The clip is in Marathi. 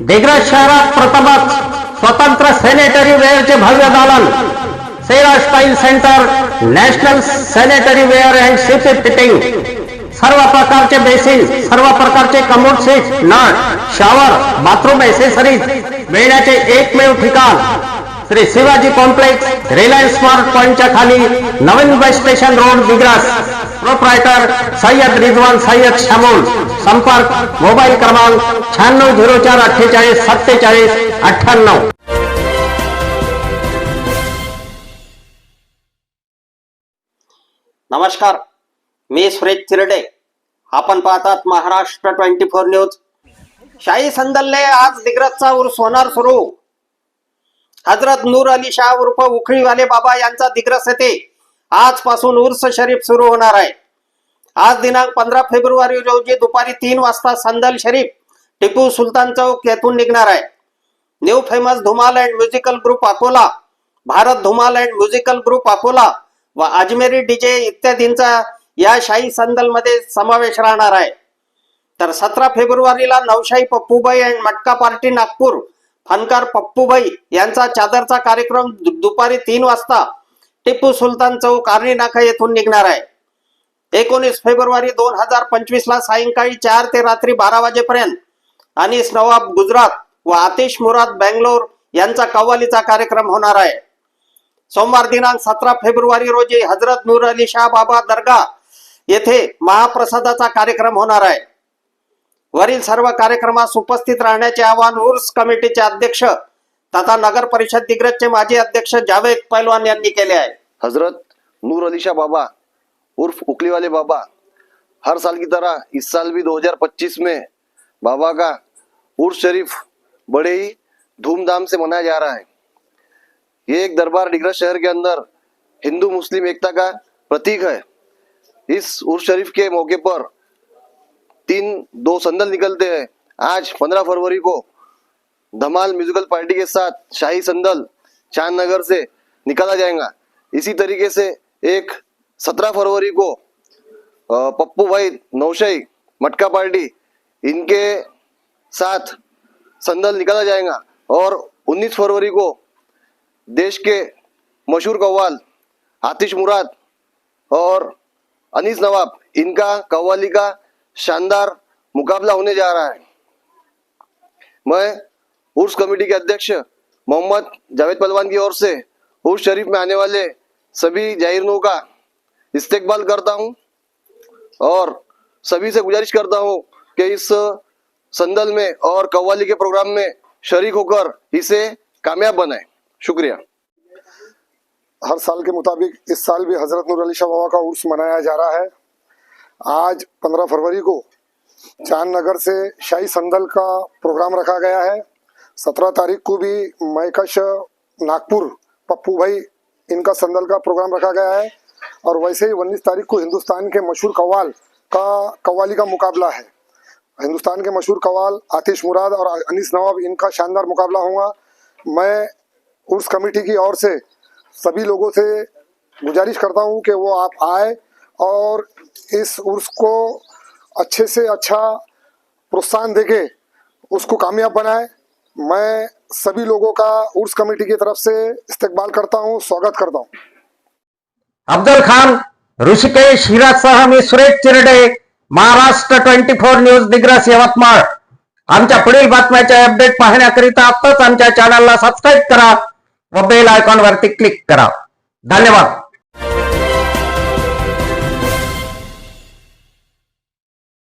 दिग्रज शहरात प्रथमच स्वतंत्र सॅनिटरी वेअरचे भव्य दालन. Cera style centre national sanitary ware and shift fitting सर्व प्रकारचे बेसिन सर्व प्रकारचे कमोड सीट नळ शॉवर बाथरूम एसेसरीज मिळण्याचे एकमेव ठिकाण. श्री शिवाजी कॉम्प्लेक्स रिलायन्स स्मार्ट पॉइंटच्या खाली नवीन bus station road Digras. Proprietor Sayyad Rizwan Sayyad Shamol. संपर्क मोबाईल क्रमांक शहाण्णव झिरो चार अठ्ठेचाळीस सत्तेचाळीस अठ्ठ्याण्णव. नमस्कार मी सुरेश चिरडे. आपण पाहतात महाराष्ट्र ट्वेंटी फोर न्यूज. शाही संदलने आज दिग्रजचा उर्स होणार सुरू. हजरत नूर अली शाह उर्फ उखळीवाले बाबा यांचा दिग्रस येथे आजपासून उर्स शरीफ सुरू होणार आहे. आज दिनांक पंधरा फेब्रुवारी रोजी दुपारी तीन वाजता संदल शरीफ टिपू सुलतान चौक येथून निघणार आहे. New famous Dhumal and musical group Akola Bharat Dhumal and musical group Akola व अजमेरी डीजे इत्यादींचा या शाही संदलमध्ये समावेश राहणार आहे. तर सतरा फेब्रुवारीला नवशाही पप्पूबाई अँड मटका पार्टी नागपूर फनकार पप्पूबाई यांचा चादरचा कार्यक्रम दु- दुपारी तीन वाजता टिप्पू सुलतान चौक आर्णी नाका येथून निघणार आहे. एकोणीस फेब्रुवारी दोन हजार पंचवीस ला सायंकाळी चार ते रात्री बारा वाजेपर्यंत अनिस नवाब गुजरात व आतिश मुराद बँगलोर यांचा कव्वालीचा कार्यक्रम होणार आहे. सोमवार दिनांक सतरा फेब्रुवारी रोजी हजरत नूर अली शाह बाबा दर्गा येथे महाप्रसादाचा कार्यक्रम होणार आहे. वरील सर्व कार्यक्रमास उपस्थित राहण्याचे आवाहन उर्स कमिटीचे अध्यक्ष तथा नगर परिषद दिग्रजचे माजी अध्यक्ष जावेद पैलवान यांनी केले आहे. हजरत नूर अलीशा बाबा उर्फ उकली वाले बाबा हर साल की तरह इस साल भी 2025 में बाबा का उर्स शरीफ बड़े ही धूमधाम से मनाया जा रहा है। ये एक दरबार डिग्रज शहर के अंदर हिंदू मुस्लिम एकता का प्रतीक है। इस उर्स शरीफ के मौके पर तीन, दो संदल निकलते हैं। आज 15 फरवरी को धमाल म्यूजिकल पार्टी के साथ शाही संदल चाँद नगर से निकाला जाएगा। इसी तरीके से एक सत्रह फरवरी को पप्पू भाई नौशाही मटका पार्टी, इनके साथ संदल निकाला जाएगा। और 19 फरवरी को देश के मशहूर कव्वाल आतिश मुराद और अनीस नवाब, इनका कव्वाली का शानदार मुकाबला होने जा रहा है। मैं उर्स कमेटी के अध्यक्ष मोहम्मद जावेद पलवान की ओर से उर्स शरीफ में आने वाले सभी जाहिरनों का इस्तेकबाल करता हूँ और सभी से गुजारिश करता हूँ कि इस संदल में और कव्वाली के प्रोग्राम में शरीक होकर इसे कामयाब बनाए। शुक्रिया। हर साल के मुताबिक इस साल भी हज़रत नूर अली शाह का उर्स मनाया जा रहा है। आज 15 फरवरी को चाँद नगर से शाही संदल का प्रोग्राम रखा गया है। 17 तारीख को भी मैकश नागपुर, पप्पू भाई इनका संदल का प्रोग्राम रखा गया है। और वैसे ही उन्नीस तारीख को हिंदुस्तान के मशहूर कवाल का कवाली का मुकाबला है। हिंदुस्तान के मशहूर कवाल आतिश मुराद और अनीस नवाब इनका शानदार मुकाबला होगा। मैं उर्स कमेटी की ओर से सभी लोगों से गुजारिश करता हूँ कि वो आप आए और इस उर्स को अच्छे से अच्छा प्रोत्साहन देके उसको कामयाब बनाए। मैं सभी लोगों का उर्स कमेटी की तरफ़ से इस्तकबाल करता हूँ, स्वागत करता हूँ। अफजल खान, ऋषिकेश हिरासह मी Suresh Chirde, Maharashtra twenty four news, Digras Yavatmal आमच्या पुढील बातम्याचे अपडेट पाहण्याकरिता आत्ताच आमच्या चॅनलला सबस्क्राईब करा व बेल आयकॉन वरती क्लिक करा. धन्यवाद.